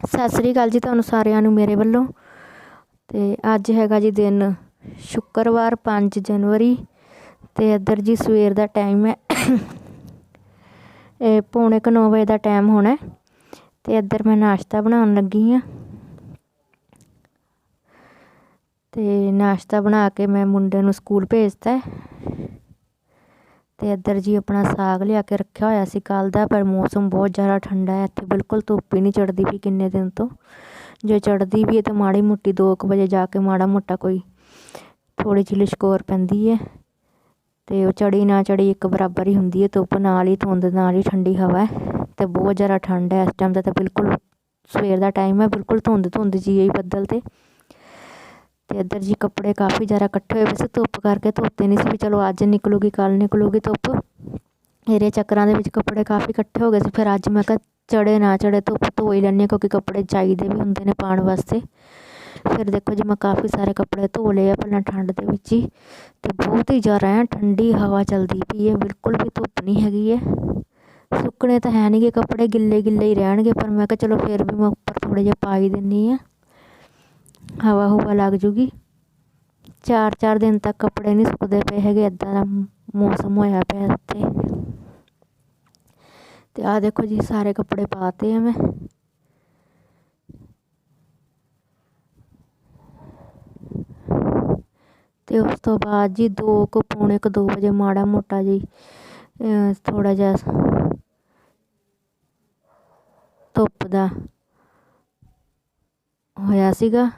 ਸਤਿ ਸ੍ਰੀ ਅਕਾਲ ਜੀ ਤੁਹਾਨੂੰ ਸਾਰਿਆਂ ਨੂੰ ਮੇਰੇ ਵੱਲੋਂ। ਤੇ ਅੱਜ ਹੈਗਾ ਜੀ ਦਿਨ ਸ਼ੁੱਕਰਵਾਰ 5 ਜਨਵਰੀ। ਤੇ ਇੱਧਰ ਜੀ ਸਵੇਰ ਦਾ ਟਾਈਮ ਹੈ। ਇਹ ਪੌਣੇ ਕੁ 9 ਵਜੇ ਦਾ ਟਾਈਮ ਹੋਣਾ ਤੇ ਇੱਧਰ ਮੈਂ ਨਾਸ਼ਤਾ ਬਣਾਉਣ ਲੱਗੀ ਆ ਤੇ ਨਾਸ਼ਤਾ ਬਣਾ ਕੇ ਮੈਂ ਮੁੰਡੇ ਨੂੰ ਸਕੂਲ ਭੇਜਤਾ ਅਤੇ ਇੱਧਰ ਜੀ ਆਪਣਾ ਸਾਗ ਲਿਆ ਕੇ ਰੱਖਿਆ ਹੋਇਆ ਸੀ ਕੱਲ੍ਹ ਦਾ, ਪਰ ਮੌਸਮ ਬਹੁਤ ਜ਼ਿਆਦਾ ਠੰਡਾ ਹੈ, ਇੱਥੇ ਬਿਲਕੁਲ ਧੁੱਪ ਹੀ ਨਹੀਂ ਚੜਦੀ ਪਈ ਕਿੰਨੇ ਦਿਨ ਤੋਂ। ਜੇ ਚੜਦੀ ਵੀ ਹੈ ਤਾਂ ਮਾੜੀ ਮੋਟੀ 2 ਵਜੇ ਜਾ ਕੇ ਮਾੜਾ ਮੋਟਾ ਕੋਈ ਥੋੜ੍ਹੀ ਜਿਹੀ ਲਿਸ਼ਕੋਰ ਪੈਂਦੀ ਹੈ ਅਤੇ ਉਹ ਚੜੀ ਨਾ ਚੜੀ ਇੱਕ ਬਰਾਬਰ ਹੀ ਹੁੰਦੀ ਹੈ, ਧੁੱਪ ਨਾਲ ਹੀ, ਧੁੰਦ ਨਾਲ ਹੀ ਠੰਡੀ ਹਵਾ ਹੈ ਅਤੇ ਬਹੁਤ ਜ਼ਿਆਦਾ ਠੰਡ ਹੈ, ਇਸ ਟਾਈਮ ਦਾ ਤਾਂ ਬਿਲਕੁਲ ਸਵੇਰ ਦਾ ਟਾਈਮ ਹੈ, ਬਿਲਕੁਲ ਧੁੰਦ ਧੁੰਦ ਜੀ ਹੈ ਬੱਦਲ ਤੇ। ਅਤੇ ਇੱਧਰ ਜੀ ਕੱਪੜੇ ਕਾਫੀ ਜ਼ਿਆਦਾ ਇਕੱਠੇ ਹੋਏ ਵੈਸੇ ਧੁੱਪ ਕਰਕੇ ਧੋਤੇ ਨਹੀਂ ਸੀ ਵੀ ਚਲੋ ਅੱਜ ਨਿਕਲੂਗੀ, ਕੱਲ੍ਹ ਨਿਕਲੂਗੀ ਧੁੱਪ। ਇਹਦੇ ਚੱਕਰਾਂ ਦੇ ਵਿੱਚ ਕੱਪੜੇ ਕਾਫੀ ਇਕੱਠੇ ਹੋ ਗਏ ਸੀ, ਫਿਰ ਅੱਜ ਮੈਂ ਕਿਹਾ ਚੜੇ ਨਾ ਚੜੇ ਧੁੱਪ ਧੋ ਹੀ ਲੈਣੀ ਕਿਉਂਕਿ ਕੱਪੜੇ ਚਾਹੀਦੇ ਵੀ ਹੁੰਦੇ ਨੇ ਪਾਉਣ ਵਾਸਤੇ। ਫਿਰ ਦੇਖੋ ਜੀ ਮੈਂ ਕਾਫੀ ਸਾਰੇ ਕੱਪੜੇ ਧੋ ਲਏ ਆ ਪਹਿਲਾਂ ਠੰਡ ਦੇ ਵਿੱਚ ਹੀ, ਤੇ ਬਹੁਤ ਹੀ ਜ਼ਿਆਦਾ ਹੈ ਠੰਡੀ ਹਵਾ ਚੱਲਦੀ ਪਈ ਹੈ, ਬਿਲਕੁਲ ਵੀ ਧੁੱਪ ਨਹੀਂ ਹੈਗੀ ਹੈ। ਸੁੱਕਣੇ ਤਾਂ ਹੈ ਨਹੀਂਗੇ ਕੱਪੜੇ ਗਿੱਲੇ ਗਿੱਲੇ ਹੀ ਰਹਿਣਗੇ, ਪਰ ਮੈਂ ਕਿਹਾ ਚਲੋ ਫਿਰ ਵੀ ਮੈਂ ਉੱਪਰ ਥੋੜੇ ਜਿਹਾ ਪਾ ਹੀ ਦਿੰਨੀ ਆ ਹਵਾ ਹੁਵਾ ਲੱਗ ਜੂਗੀ। ਚਾਰ ਚਾਰ ਦਿਨ ਤੱਕ ਕੱਪੜੇ ਨਹੀਂ ਸੁੱਕਦੇ ਪਏ ਹੈਗੇ ਇਦਾਂ ਦਾ ਮੌਸਮ ਹੋਇਆ ਪਿਆ ਇੱਥੇ। ਤੇ ਆ ਦੇਖੋ ਜੀ, ਸਾਰੇ ਕੱਪੜੇ ਪਾਤੇ ਆ ਮੈਂ। ਤੇ ਉਸ ਤੋਂ ਬਾਅਦ ਜੀ 2 ਕੁ, ਪੌਣੇ ਕੁ 2 ਵਜੇ ਮਾੜਾ ਮੋਟਾ ਜੀ ਥੋੜਾ ਜਿਹਾ ਧੁੱਪ ਦਾ ਹੋਇਆ ਸੀਗਾ।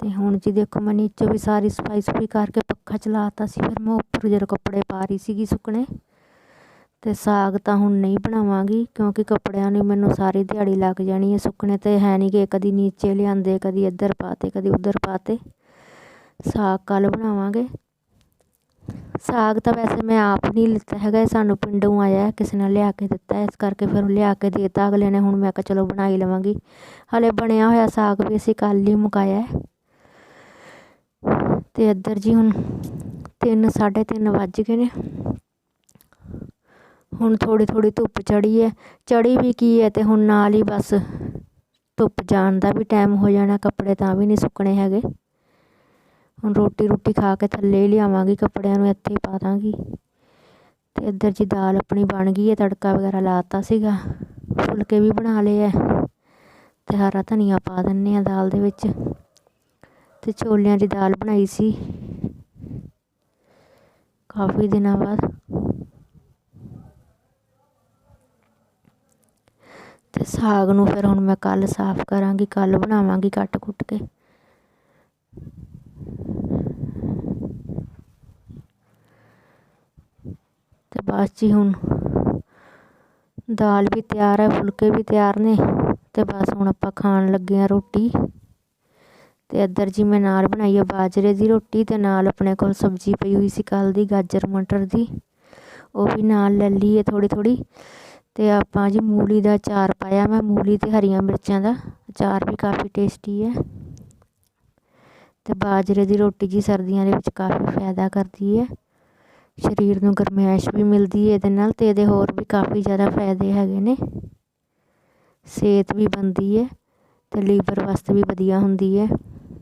ਤੇ ਹੁਣ ਜੀ ਦੇਖੋ ਮੈਂ ਨੀਚੇ ਵੀ ਸਾਰੀ ਸਫ਼ਾਈ ਸਫ਼ਾਈ ਕਰਕੇ ਪੱਖਾ ਚਲਾਤਾ ਸੀ, ਫਿਰ ਮੈਂ ਉੱਪਰ ਜਦੋਂ ਕੱਪੜੇ ਪਾ ਰਹੀ ਸੀਗੀ ਸੁੱਕਣੇ ਤੇ ਸਾਗ ਤਾਂ ਹੁਣ ਨਹੀਂ ਬਣਾਵਾਂਗੀ ਕਿਉਂਕਿ ਕੱਪੜਿਆਂ ਨੂੰ ਮੈਨੂੰ ਸਾਰੀ ਦਿਹਾੜੀ ਲੱਗ ਜਾਣੀ ਹੈ ਸੁੱਕਣੇ ਤੇ ਹੈ ਨਹੀਂ ਕਿ ਕਦੀ ਨੀਚੇ ਲਿਆਂਦੇ, ਕਦੀ ਇੱਧਰ ਪਾਤੇ, ਕਦੀ ਉੱਧਰ ਪਾਤੇ। ਸਾਗ ਕੱਲ ਬਣਾਵਾਂਗੇ। ਸਾਗ ਤਾਂ ਵੈਸੇ ਮੈਂ ਆਪ ਨਹੀਂ ਲਿੱਤਾ ਹੈਗਾ ਸਾਨੂੰ ਪਿੰਡੋਂ ਆਇਆ, ਕਿਸੇ ਨੇ ਲਿਆ ਕੇ ਦਿੱਤਾ, ਇਸ ਕਰਕੇ ਫਿਰ ਲਿਆ ਕੇ ਦੇਤਾ ਅਗਲੇ ਨੇ, ਹੁਣ ਮੈਂ ਕਿਹਾ ਚਲੋ ਬਣਾ ਹੀ ਲਵਾਂਗੀ। ਹਲੇ ਬਣਿਆ ਹੋਇਆ ਸਾਗ ਵੀ ਅਸੀਂ ਕੱਲ ਹੀ ਮੁਕਾਇਆ ਤੇ ਇੱਧਰ ਜੀ ਹੁਣ 3 3:30 ਵੱਜ ਗਏ ਨੇ। ਹੁਣ ਥੋੜੀ ਥੋੜੀ ਧੁੱਪ ਚੜੀ ਹੈ। ਚੜੀ ਵੀ ਕੀ ਹੈ ਤੇ ਹੁਣ ਨਾਲ ਹੀ ਬਸ ਧੁੱਪ ਜਾਣ ਦਾ ਵੀ ਟਾਈਮ ਹੋ ਜਾਣਾ, ਕੱਪੜੇ ਤਾਂ ਵੀ ਨਹੀਂ ਸੁੱਕਣੇ ਹੈਗੇ। ਹੁਣ ਰੋਟੀ ਰੋਟੀ ਖਾ ਕੇ ਥੱਲੇ ਹੀ ਲਿਆਵਾਂਗੀ, ਕੱਪੜਿਆਂ ਨੂੰ ਇੱਥੇ ਹੀ ਪਾ ਦਾਂਗੀ। ਤੇ ਇੱਧਰ ਜੀ ਦਾਲ ਆਪਣੀ ਬਣ ਗਈ ਹੈ, ਤੜਕਾ ਵਗੈਰਾ ਲਾਤਾ ਸੀਗਾ। ਫੁਲਕੇ ਵੀ ਬਣਾ ਲਏ ਐ ਤੇ ਹਰਾ ਧਨੀਆ ਪਾ ਦਿੰਨੇ ਆ ਦਾਲ ਦੇ ਵਿੱਚ। ਤੇ ਛੋਲਿਆਂ ਦੀ ਦਾਲ ਬਣਾਈ ਸੀ। ਕਾਫੀ ਦਿਨਾਂ ਬਾਅਦ। ਤੇ ਸਾਗ ਨੂੰ ਫਿਰ ਹੁਣ ਮੈਂ ਕੱਲ ਸਾਫ਼ ਕਰਾਂਗੀ ਕੱਲ ਬਣਾਵਾਂਗੀ ਕੱਟ ਕੁੱਟ ਕੇ। ਤੇ ਬਸ ਜੀ ਹੁਣ ਦਾਲ ਵੀ ਤਿਆਰ ਹੈ ਫੁਲਕੇ ਵੀ ਤਿਆਰ ਨੇ। ਤੇ ਬਸ ਹੁਣ ਆਪਾਂ ਖਾਣ ਲੱਗੇ ਆ ਰੋਟੀ। ਅਤੇ ਇੱਧਰ ਜੀ ਮੈਂ ਨਾਲ ਬਣਾਈ ਆ ਬਾਜਰੇ ਦੀ ਰੋਟੀ ਅਤੇ ਨਾਲ ਆਪਣੇ ਕੋਲ ਸਬਜ਼ੀ ਪਈ ਹੋਈ ਸੀ ਕੱਲ੍ਹ ਦੀ, ਗਾਜਰ, ਮਟਰ ਦੀ। ਉਹ ਵੀ ਨਾਲ ਲੈ ਲਈ ਹੈ ਥੋੜ੍ਹੀ ਥੋੜੀ ਤੇ ਆਪਾਂ ਜੀ ਮੂਲੀ ਦਾ ਅਚਾਰ ਪਾਇਆ ਮੈਂ, ਮੂਲੀ ਅਤੇ ਹਰੀਆਂ ਮਿਰਚਾਂ ਦਾ। ਅਚਾਰ ਵੀ ਕਾਫੀ ਟੇਸਟੀ ਹੈ ਅਤੇ ਬਾਜਰੇ ਦੀ ਰੋਟੀ ਜੀ ਸਰਦੀਆਂ ਦੇ ਵਿੱਚ ਕਾਫੀ ਫਾਇਦਾ ਕਰਦੀ ਹੈ ਸਰੀਰ ਨੂੰ ਗਰਮੈਸ਼ ਵੀ ਮਿਲਦੀ ਹੈ ਇਹਦੇ ਨਾਲ ਅਤੇ ਇਹਦੇ ਹੋਰ ਵੀ ਕਾਫੀ ਜ਼ਿਆਦਾ ਫਾਇਦੇ ਹੈਗੇ ਨੇ। ਸਿਹਤ ਵੀ ਬਣਦੀ ਹੈ ਅਤੇ ਲੀਵਰ ਵਾਸਤੇ ਵੀ ਵਧੀਆ ਹੁੰਦੀ ਹੈ